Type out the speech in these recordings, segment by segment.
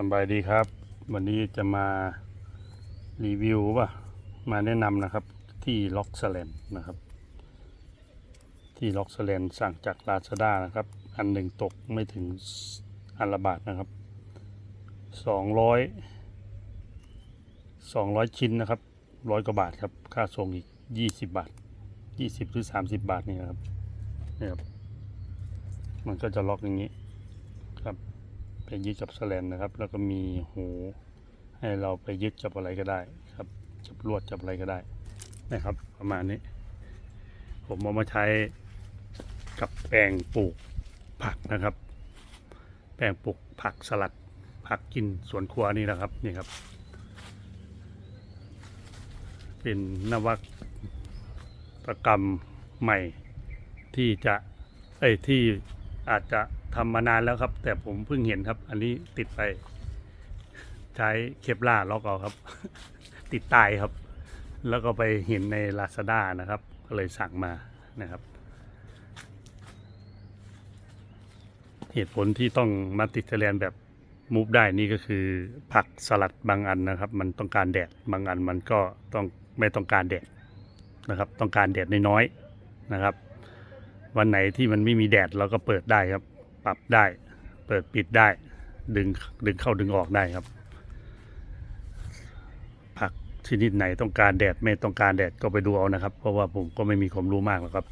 สบายดีครับ วันนี้จะมารีวิวป่ะมาแนะนำนะครับที่ล็อกสแลนนะครับ ที่ล็อกสแลนสั่งจากลาซาด้านะครับ อันหนึ่งตกไม่ถึงอันละบาทนะครับสองร้อยสองร้อยชิ้นนะครับร้อยกว่าบาทครับ ค่าส่งอีกยี่สิบบาทยี่สิบหรือสามสิบบาทนี่นะครับนี่ครับ มันก็จะล็อกอย่างนี้ครับ ยึดกับแสลนนะครับ แล้วก็มีหูให้เราไปยึดจับอะไรก็ได้ครับจับลวดจับอะไรก็ได้นะครับ ประมาณนี้ ผมเอามาใช้กับแปลงปลูกผักนะครับ แปลงปลูกผักสลัด ผักกินสวนครัวนี่นะครับนี่ครับ เป็นนวัตกรรมใหม่ที่จะเอ้ยที่อาจจะ ทำมานานแล้วครับ แต่ผมเพิ่งเห็นครับ อันนี้ติดไป ใช้เคปล่าล็อกเอาครับ ติดตายครับ แล้วก็ไปเห็นใน Lazada นะครับ ก็เลยสั่งมานะครับ เหตุผลที่ต้องมาติดเทเลนแบบมูฟได้นี่ก็คือผักสลัดบางอันนะครับ มันต้องการแดดบางอันมันก็ต้องไม่ต้องการแดดนะครับ ต้องการแดดน้อยๆนะครับ วันไหนที่มันไม่มีแดดเราก็เปิดได้ครับ ปรับได้ เปิดปิดได้ ดึงดึงเข้าดึงออกได้ครับ ผักชนิดไหนต้องการแดดไม่ต้องการแดดก็ไปดูเอานะครับ เพราะว่าผมก็ไม่มีความรู้มากหรอกครับ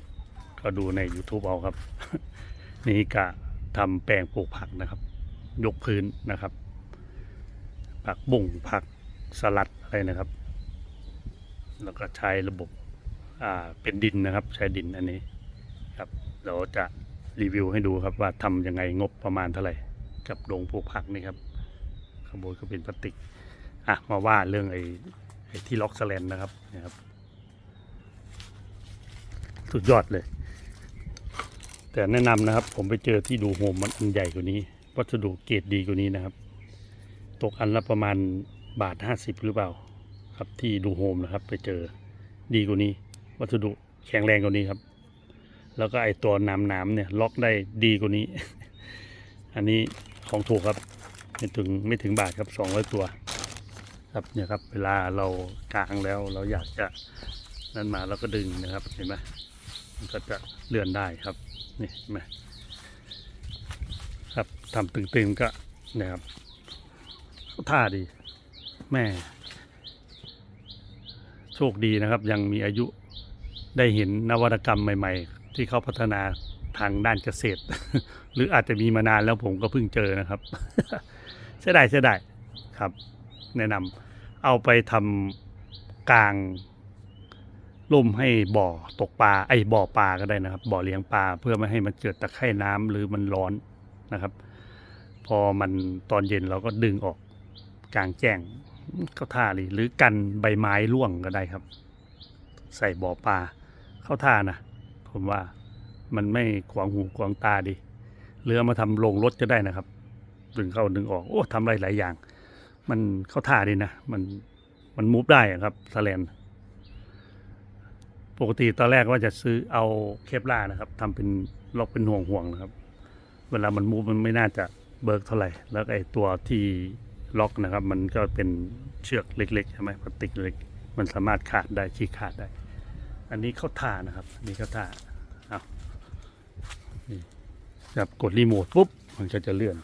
ก็ดูใน YouTube เอาครับ นี่กะทำแปลงปลูกผักนะครับ ยกพื้นนะครับ ผักบุ้งผักสลัดอะไรนะครับ แล้วก็ใช้ระบบ อ่า เป็นดินนะครับ ใช้ดินอันนี้ครับ เราจะ รีวิวให้ดูครับว่าทำยังไงงบประมาณเท่าไหร่ กับโรงปลูกผักนี่ครับขบวนก็เป็นพลาสติกอะมาว่าเรื่องไอ้ไอ้ที่ล็อกสแลนนะครับนะครับ สุดยอดเลย แต่แนะนำนะครับ ผมไปเจอที่ดูโฮมมันอันใหญ่กว่านี้ วัสดุเกรดดีกว่านี้นะครับ ตกอันละประมาณบาทห้าสิบหรือเปล่า ครับที่ดูโฮมนะครับ ไปเจอดีกว่านี้ วัสดุแข็งแรงกว่านี้ครับ แล้วก็ไอตัวน้ำน้ำเนี่ยล็อกได้ดีกว่านี้ อันนี้ของถูกครับ ไม่ถึงไม่ถึงบาทครับสองร้อยตัว ครับเนี่ยครับเวลาเรากลางแล้วเราอยากจะนั่นมาเราก็ดึงนะครับเห็นไหมมันก็จะเลื่อนได้ครับนี่เห็นไหมครับทำตึงๆก็เนะครับท่าดีแม่โชคดีนะครับ ยังมีอายุได้เห็นนวัตกรรมใหม่ ๆ ที่เขาพัฒนาทางด้านเกษตร หรืออาจจะมีมานานแล้วผมก็เพิ่งเจอนะครับเสียดายเสียดายครับ แนะนำเอาไปทำกลางล่มให้บ่อตกปลาไอ้บ่อปลาก็ได้นะครับ บ่อเลี้ยงปลาเพื่อไม่ให้มันเกิดตะไคร่น้ำหรือมันร้อนนะครับ พอมันตอนเย็นเราก็ดึงออกกลางแจ้งเข้าท่าเลยหรือกันใบไม้ร่วงก็ได้ครับ ใส่บ่อปลาเข้าท่านะ ผมว่ามันไม่ขวางหูขวางตาดีหรือมาทำโรงรถก็ได้นะครับ ดึงเข้าดึงออก โอ้ทำอะไรหลายอย่าง มันเข้าท่าดีนะ มันมันมูฟได้ครับสแลนปกติตอนแรกว่าจะซื้อเอาเคปล่านะครับทำเป็นล็อกเป็นห่วงห่วงนะครับ เวลามันมูฟมันไม่น่าจะเบิกเท่าไหร่ แล้วไอ้ตัวที่ล็อกนะครับ มันก็เป็นเชือกเล็กๆใช่ไหมพลาสติกเล็กมันสามารถขาดได้ชี้ขาดได้ อันนี้เข้าท่านะครับอันนี้เข้าท่าเอานี่จับกดรีโมทปุ๊บมันก็จะเลื่อน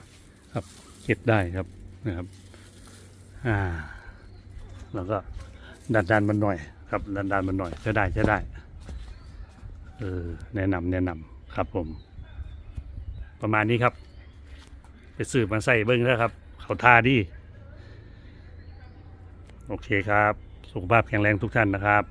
ครับเก็บได้ครับนะครับอ่าแล้วก็ดันดันมันหน่อยครับดันดันมันหน่อยจะได้จะได้เออแนะนำแนะนำครับผม ประมาณนี้ครับ ไปสืบมาใส่เบิ้งแล้วครับ เขาท่าดี โอเคครับ สุขภาพแข็งแรงทุกท่านนะครับ